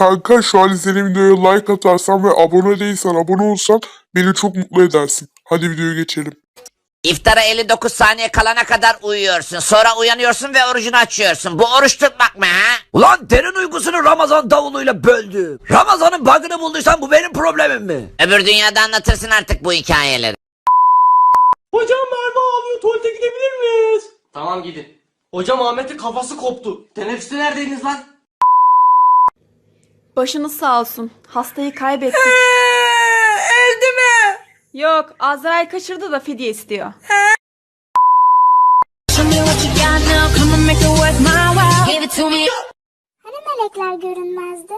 Kanka şu an izlediğim videoya like atarsan ve abone değilsen abone olsan beni çok mutlu edersin. Hadi videoya geçelim. İftara 59 saniye kalana kadar uyuyorsun. Sonra uyanıyorsun ve orucunu açıyorsun. Bu oruç tutmak mı ha? Ulan derin uygusunu Ramazan davuluyla böldü. Ramazan'ın bug'ını bulduysan bu benim problemim mi? Öbür dünyada anlatırsın artık bu hikayeleri. Hocam Merve ağlıyor tuvalete gidebilir miyiz? Tamam gidin. Hocam Ahmet'in kafası koptu. Teneffüste neredeydiniz lan? Başınız sağ olsun. Hastayı kaybettik. Öldü mü? Yok, Azrail kaçırdı da fidye istiyor. Hani melekler görünmezdi?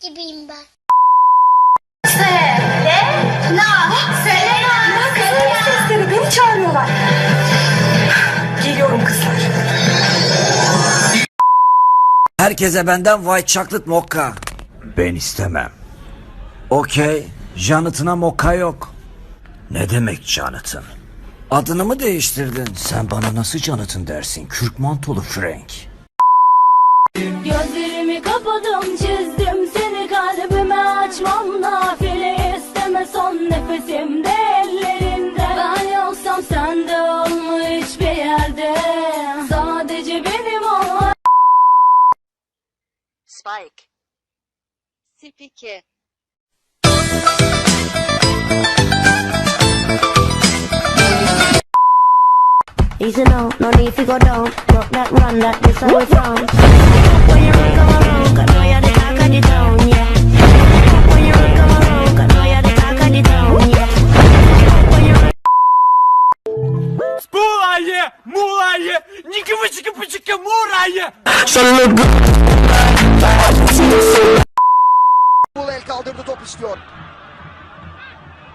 Gibiyim ben. sesleri beni çağırıyorlar. Geliyorum kızlar. Herkese benden white chocolate mokka. Ben istemem. Okey. Jonathan'a mokka yok. Ne demek Jonathan? Adını mı değiştirdin? Sen bana nasıl Jonathan dersin? Kürk mantolu Frank. Spike. Easy now, no need to go down. Rock that run, that this how sound. When you run come around, cause know you're the talk of the town, yeah. When you run come around, cause know you're the talk of the town, yeah. Top istiyor.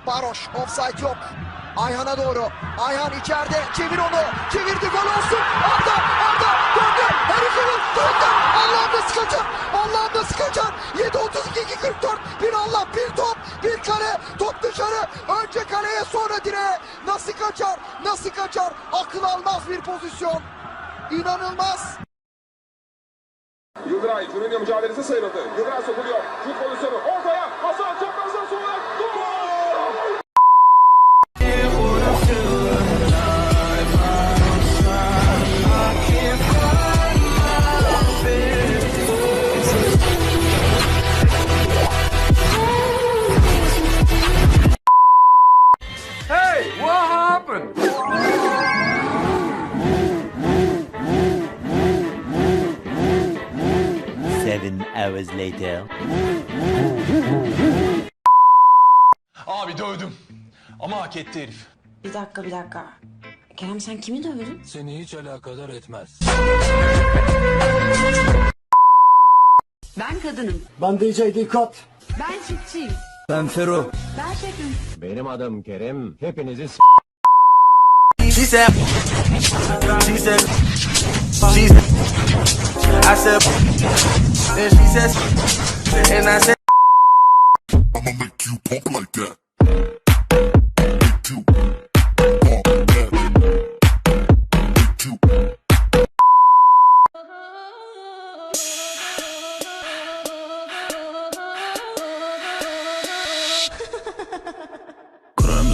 Baroş offside yok. Ayhan'a doğru. Ayhan içeride. Çevir onu. Çevirdi gol olsun. Arda Arda döndü. Herifini döndü. Allah'ım nasıl kaçar? Allah'ım nasıl kaçar? 7 32 2 44. Bir Allah bir top. Bir kale. Top dışarı. Önce kaleye sonra direğe. Nasıl kaçar? Nasıl kaçar? Akıl almaz bir pozisyon. İnanılmaz. Yıldıray Junior mücadelesi sayıldı. Yıldıray sokuluyor. Şut pozisyonu ortaya. Abi dövdüm. Ama hak etti herif. Bir dakika bir dakika. Kerem sen kimi dövdün? Seni hiç alakadar etmez. Ben kadınım. Ben DJ Dikkat. Ben çiftçiyim. Ben Fero. Ben şefim. Benim adım Kerem. Hepinizi She said, she said, She's, I said, Then she says, and I said, I'ma make you pump like that.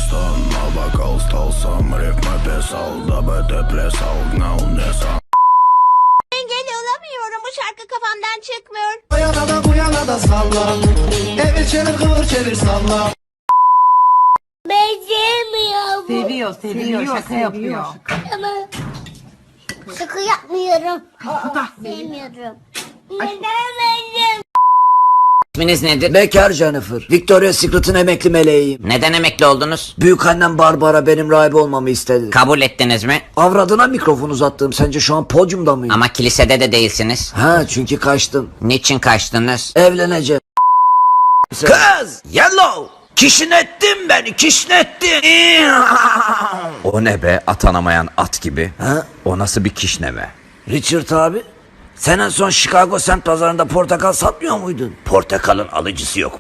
Stone, no, but cold, stole some rip my pistol, double the press, hold no, nessa. Salla. Evir çevir kıvır çevir salla. Beceremiyorum. Seviyor, seviyor, şaka yapıyor. Ama şaka yapmıyorum. Sevmiyorum. Neden benim? İsminiz nedir? Bekar Jennifer. Victoria's Secret'ın emekli meleğiyim. Neden emekli oldunuz? Büyük annem Barbara benim rahibe olmamı istedi. Kabul ettiniz mi? Avradına mikrofon uzattım. Sence şu an podyumda mıyım? Ama kilisede de değilsiniz. Ha çünkü kaçtım. Niçin kaçtınız? Evleneceğim. Kız! Yellow! Kişnettin beni kişnettin. O ne be atanamayan at gibi. Ha? O nasıl bir kişneme? Richard abi sen en son Chicago semt pazarında portakal satmıyor muydun? Portakalın alıcısı yok mu?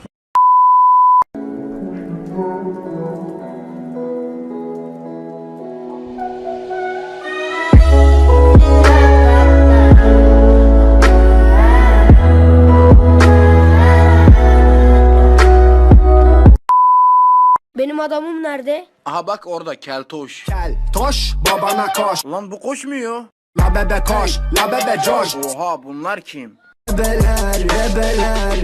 Adamım nerede? Aha bak orada keltoş. Gel toş babana koş. Lan bu koşmuyor. La bebe koş, la bebe coş. Oha bunlar kim? Rebeler, rebeler.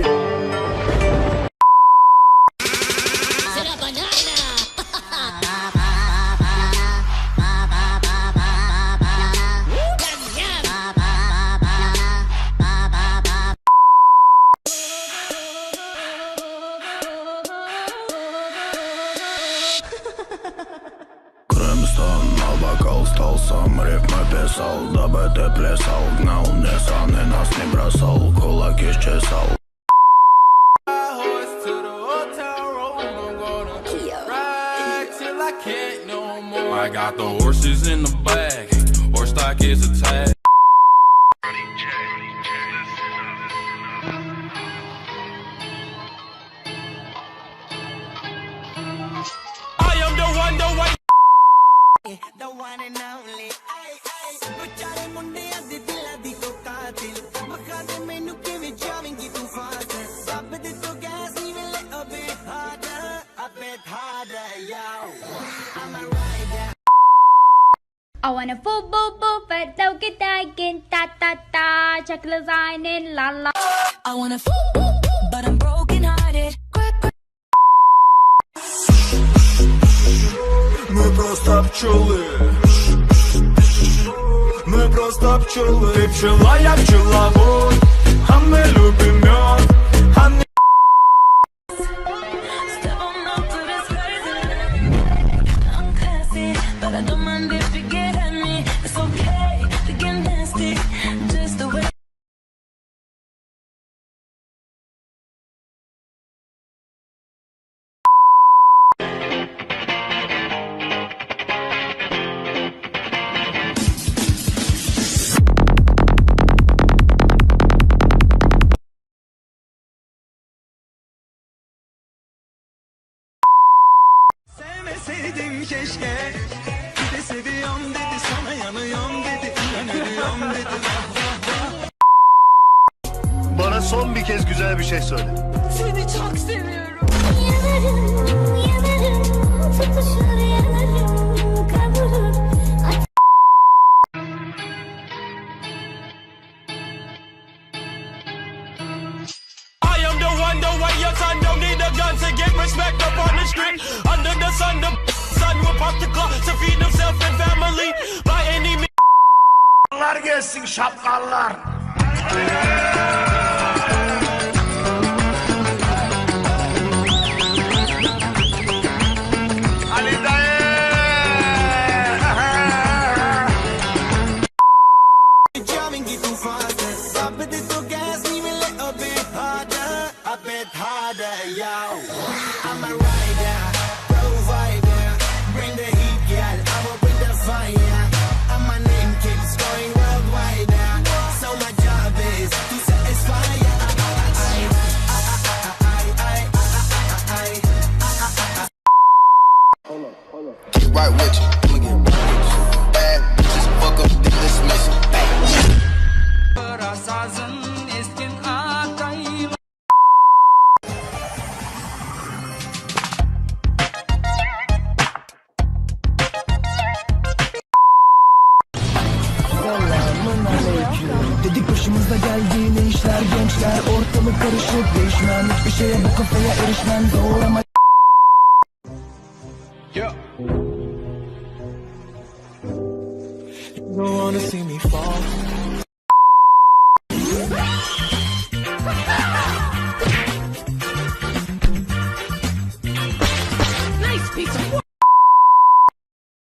I got the horses in the back, horse stock is attached I want a full boo boo fat don't get again ta ta ta check lasagna in la la I want a full boo boo but I'm broken hearted Мы просто пчелы Мы просто пчелы Ты пчела, я пчеловод А мы любим мед keşke. Bir de seviyorum dedi sana yanıyorum dedi Ben ölüyorum dedi. Bana son bir kez güzel bir şey söyle. Seni çok seviyorum. Yanarım, yanarım, tutuşur yanarım, şapkallar.